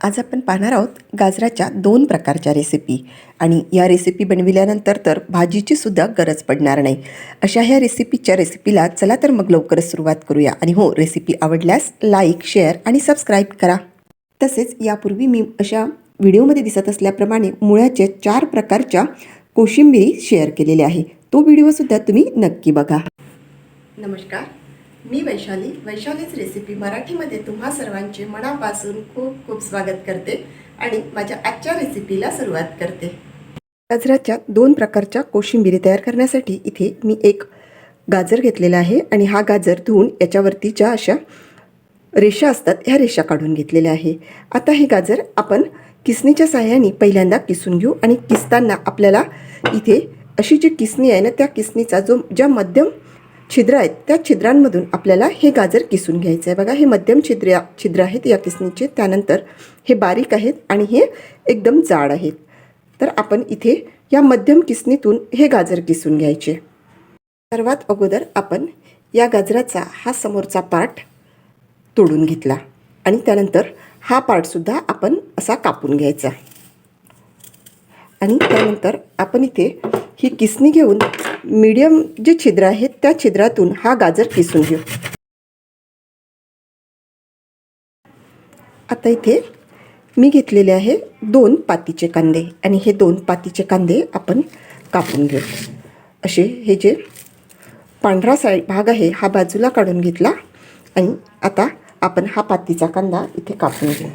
आज आपण पाहणार आहोत गाजराच्या दोन प्रकारच्या रेसिपी आणि या रेसिपी बनविल्यानंतर तर भाजीची सुद्धा गरज पडणार नाही. अशा ह्या रेसिपीच्या रेसिपीला चला तर मग लवकरच सुरुवात करूया. आणि हो रेसिपी आवडल्यास लाईक शेअर आणि सबस्क्राईब करा. तसेच यापूर्वी मी अशा व्हिडिओमध्ये दिसत असल्याप्रमाणे मुळ्याचे चार प्रकारच्या कोशिंबिरी शेअर केलेल्या आहे. तो व्हिडिओसुद्धा तुम्ही नक्की बघा. नमस्कार. मी वैशाली वैशालीच रेसिपी मराठीमध्ये तुम्हा सर्वांचे मनापासून खूप खूप स्वागत करते आणि माझ्या आजच्या रेसिपीला सुरुवात करते. गाजराच्या दोन प्रकारच्या कोशिंबिरी तयार करण्यासाठी इथे मी एक गाजर घेतलेला आहे आणि हा गाजर धुवून याच्यावरती ज्या अशा रेषा असतात ह्या रेषा काढून घेतलेल्या आहे. आता हे गाजर आपण किसणीच्या साह्याने पहिल्यांदा किसून घेऊ आणि किसताना आपल्याला इथे अशी जी किसणी आहे ना त्या किसणीचा जो ज्या मध्यम छिद्र आहेत. त्या छिद्रांमधून आपल्याला हे गाजर किसून घ्यायचं आहे बघा हे मध्यम छिद्र छिद्र आहेत या किसणीचे. त्यानंतर हे बारीक आहेत आणि हे एकदम जाड आहेत. तर आपण इथे या मध्यम किसणीतून हे गाजर किसून घ्यायचे. सर्वात अगोदर आपण या गाजराचा हा समोरचा पार्ट तोडून घेतला आणि त्यानंतर हा पार्टसुद्धा आपण असा कापून घ्यायचा. आणि त्यानंतर आपण इथे ही किसणी घेऊन मीडियम जे छिद्र आहेत त्या छिद्रातून हा गाजर किसून घेऊ. आता इथे मी घेतलेले आहे दोन पातीचे कांदे आणि हे दोन पातीचे कांदे आपण कापून घेऊ. असे हे जे पांढरा साईड भाग आहे हा बाजूला काढून घेतला आणि आता आपण हा पातीचा कांदा इथे कापून घेऊ.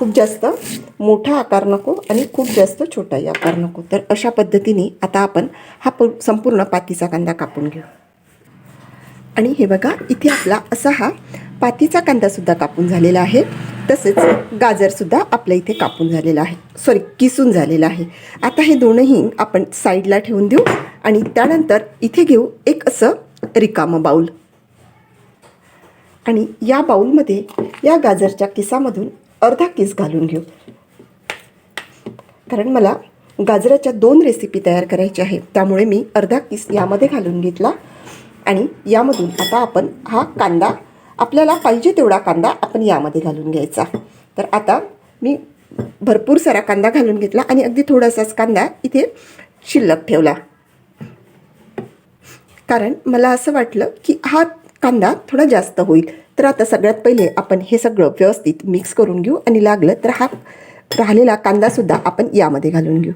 खूप जास्त मोठा आकार नको आणि खूप जास्त छोटाही आकार नको. तर अशा पद्धतीने आता आपण हा पू संपूर्ण पातीचा कांदा कापून घेऊ. आणि हे बघा इथे आपला असा हा पातीचा कांदासुद्धा कापून झालेला आहे. तसेच गाजरसुद्धा आपल्या इथे कापून झालेला आहे. सॉरी किसून झालेला आहे. आता हे दोनही आपण साईडला ठेवून देऊ आणि त्यानंतर इथे घेऊ एक असं रिकामं बाऊल. आणि या बाऊलमध्ये या गाजरच्या किसामधून अर्धा किस घालून घेऊ. कारण मला गाजराच्या दोन रेसिपी तयार करायच्या आहे त्यामुळे मी अर्धा किस यामध्ये घालून घेतला. आणि यामधून आता आपण हा कांदा आपल्याला पाहिजे तेवढा कांदा आपण यामध्ये घालून घ्यायचा. तर आता मी भरपूर सारा कांदा घालून घेतला आणि अगदी थोडासाच कांदा इथे शिल्लक ठेवला. कारण मला असं वाटलं की हा कांदा थोडा जास्त होईल. तर आता सगळ्यात पहिले आपण हे सगळं व्यवस्थित मिक्स करून घेऊ आणि लागलं तर हा राहिलेला कांदासुद्धा आपण यामध्ये घालून घेऊ.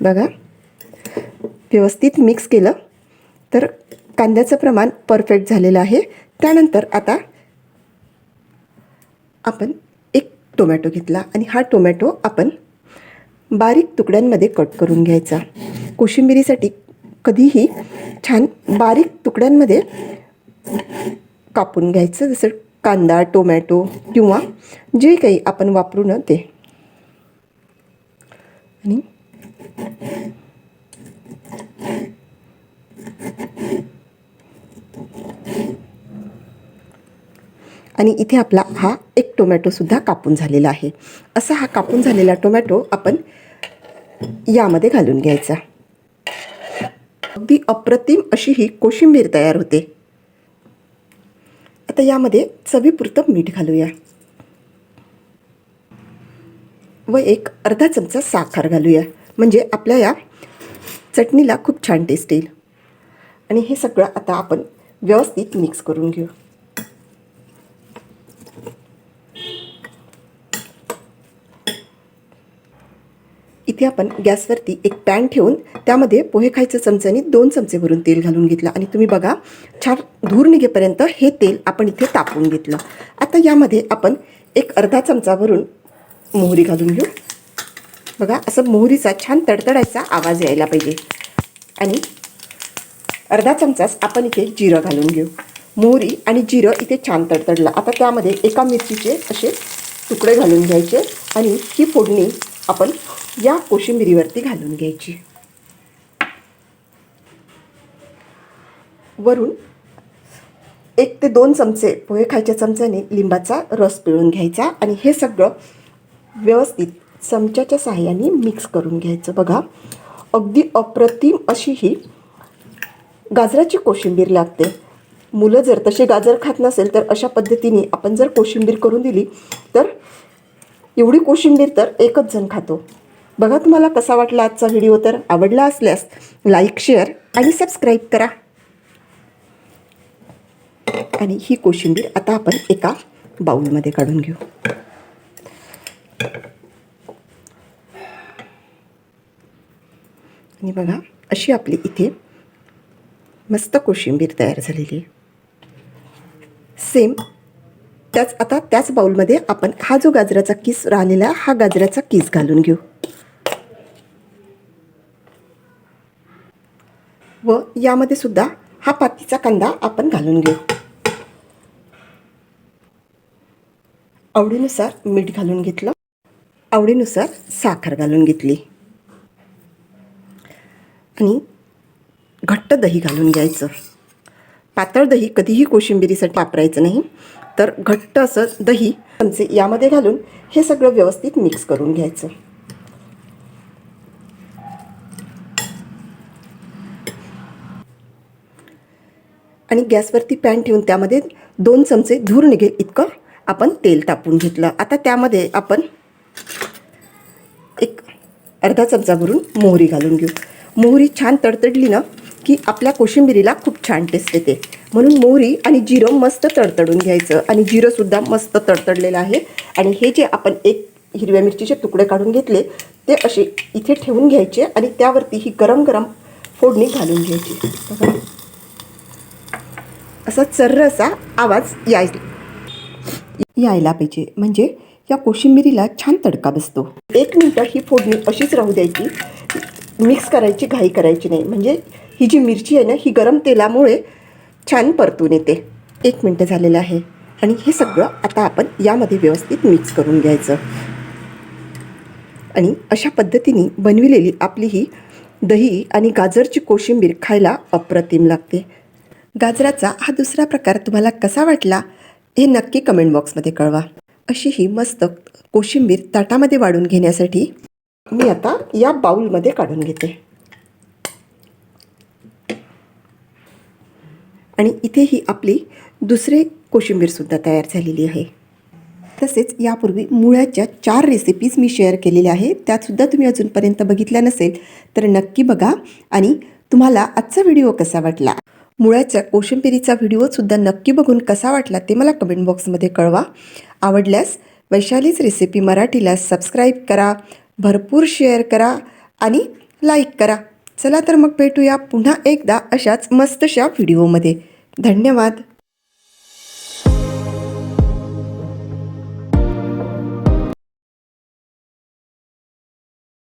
बघा. व्यवस्थित मिक्स केलं. तर कांद्याचं प्रमाण परफेक्ट झालेलं आहे. त्यानंतर आता आपण एक टोमॅटो घेतला आणि हा टोमॅटो आपण बारीक तुकड्यांमध्ये कट करून घ्यायचा. कोशिंबिरीसाठी कधीही छान बारीक तुकड्यांमध्ये कापून घ्यायचं जसं कांदा टोमॅटो किंवा जे काही आपण वापरू ना ते. आणि आणि इथे आपला हा एक टोमॅटोसुद्धा कापून झालेला आहे. असा हा कापून झालेला टोमॅटो आपण यामध्ये घालून घ्यायचा. अगदी अप्रतिम अशी ही कोशिंबीर तयार होते. आता यामध्ये चवीपुरतं मीठ घालूया. व एक अर्धा चमचा साखर घालूया. म्हणजे आपल्या या चटणीला खूप छान टेस्ट येईल. आणि हे सगळं आता आपण व्यवस्थित मिक्स करून घेऊ. इथे आपण गॅसवरती एक पॅन ठेवून त्यामध्ये पोहे खायचं चमच्याने दोन चमचे भरून तेल घालून घेतलं. आणि तुम्ही बघा छान धूर निघेपर्यंत हे तेल आपण इथे तापून घेतलं. आता यामध्ये आपण एक अर्धा चमचा भरून मोहरी घालून घेऊ. बघा असं मोहरीचा छान तडतडायचा आवाज यायला पाहिजे. आणि अर्धा चमचाच आपण इथे जिरं घालून घेऊ. मोहरी आणि जिरं इथे छान तडतडलं. आता त्यामध्ये एका मिरचीचे असे तुकडे घालून घ्यायचे आणि ही फोडणी आपण या कोशिंबिरीवरती घालून घ्यायची. वरून एक ते दोन चमचे पोहे खायच्या चमच्याने लिंबाचा रस पिळून घ्यायचा आणि हे सगळं व्यवस्थित चमच्याच्या सहाय्याने मिक्स करून घ्यायचं. बघा अगदी अप्रतिम अशी ही गाजराची कोशिंबीर लागते. मुलं जर तसे गाजर खात नसेल तर अशा पद्धतीने आपण जर कोशिंबीर करून दिली तर एवढी कोशिंबीर तर एकच जण खातो. बघा तुम्हाला कसा वाटला आजचा व्हिडिओ. तर आवडला असल्यास लाईक शेअर आणि सबस्क्राईब करा. आणि ही कोशिंबीर आता आपण एका बाउलमध्ये काढून घेऊ. आणि बघा अशी आपली इथे मस्त कोशिंबीर तयार झालेली आहे. सेम त्याच आता त्याच बाउलमध्ये आपण हा जो गाजराचा किस राहिलेला हा गाजराचा किस घालून घेऊ. व यामध्ये सुद्धा हा पातीचा कांदा आपण घालून घेऊ. आवडीनुसार मीठ घालून घेतलं. आवडीनुसार साखर घालून घेतली. आणि घट्ट दही घालून घ्यायचं. पातळ दही कधीही कोशिंबिरीसाठी वापरायचं नाही तर घट्ट असं दही चमचे यामध्ये घालून हे सगळं व्यवस्थित मिक्स करून घ्यायचं. आणि गॅसवरती पॅन ठेवून त्यामध्ये दोन चमचे धूर निघेल इतकं आपण तेल तापून घेतलं. आता त्यामध्ये आपण एक अर्धा चमचा भरून मोहरी घालून घेऊ. मोहरी छान तडतडली ना की आपल्या कोशिंबिरीला खूप छान टेस्ट येते. म्हणून मोहरी आणि जिरं मस्त तडतडून घ्यायचं. आणि जिरंसुद्धा मस्त तडतडलेलं आहे. आणि हे जे आपण एक हिरव्या मिरचीचे तुकडे काढून घेतले ते असे इथे ठेवून घ्यायचे आणि त्यावरती ही गरम गरम फोडणी घालून घ्यायची. असा चर्र असा आवाज याय यायला पाहिजे. म्हणजे या कोशिंबिरीला छान तडका बसतो. एक मिनटं ही फोडणी अशीच राहू द्यायची. मिक्स करायची घाई करायची नाही. म्हणजे ही जी मिरची आहे ना ही गरम तेलामुळे छान परतून येते. एक मिनटं झालेलं आहे. आणि हे सगळं आता आपण यामध्ये व्यवस्थित मिक्स करून घ्यायचं. आणि अशा पद्धतीने बनविलेली आपली ही दही आणि गाजरची कोशिंबीर खायला अप्रतिम लागते. गाजराचा हा दुसरा प्रकार तुम्हाला कसा वाटला? हे नक्की कमेंट बॉक्समध्ये कळवा. अशी ही मस्त कोशिंबीर ताटामध्ये वाढून घेण्यासाठी मी आता या बाऊलमध्ये काढून घेते. आणि इथे ही आपली दुसरे कोशिंबीरसुद्धा तयार झालेली आहे. तसेच यापूर्वी मुळ्याच्या चार रेसिपीज मी शेअर केलेल्या आहेत. त्यातसुद्धा तुम्ही अजूनपर्यंत बघितल्या नसेल तर नक्की बघा आणि तुम्हाला आजचा व्हिडिओ कसा वाटला? मुळ्याच्या कोशिंबिरीचा व्हिडिओसुद्धा नक्की बघून कसा वाटला ते मला कमेंट बॉक्समध्ये कळवा. आवडल्यास वैशालीच रेसिपी मराठीला सबस्क्राईब करा भरपूर शेअर करा आणि लाईक करा. चला तर मग भेटूया पुन्हा एकदा अशाच मस्तशा व्हिडिओमध्ये धन्यवाद.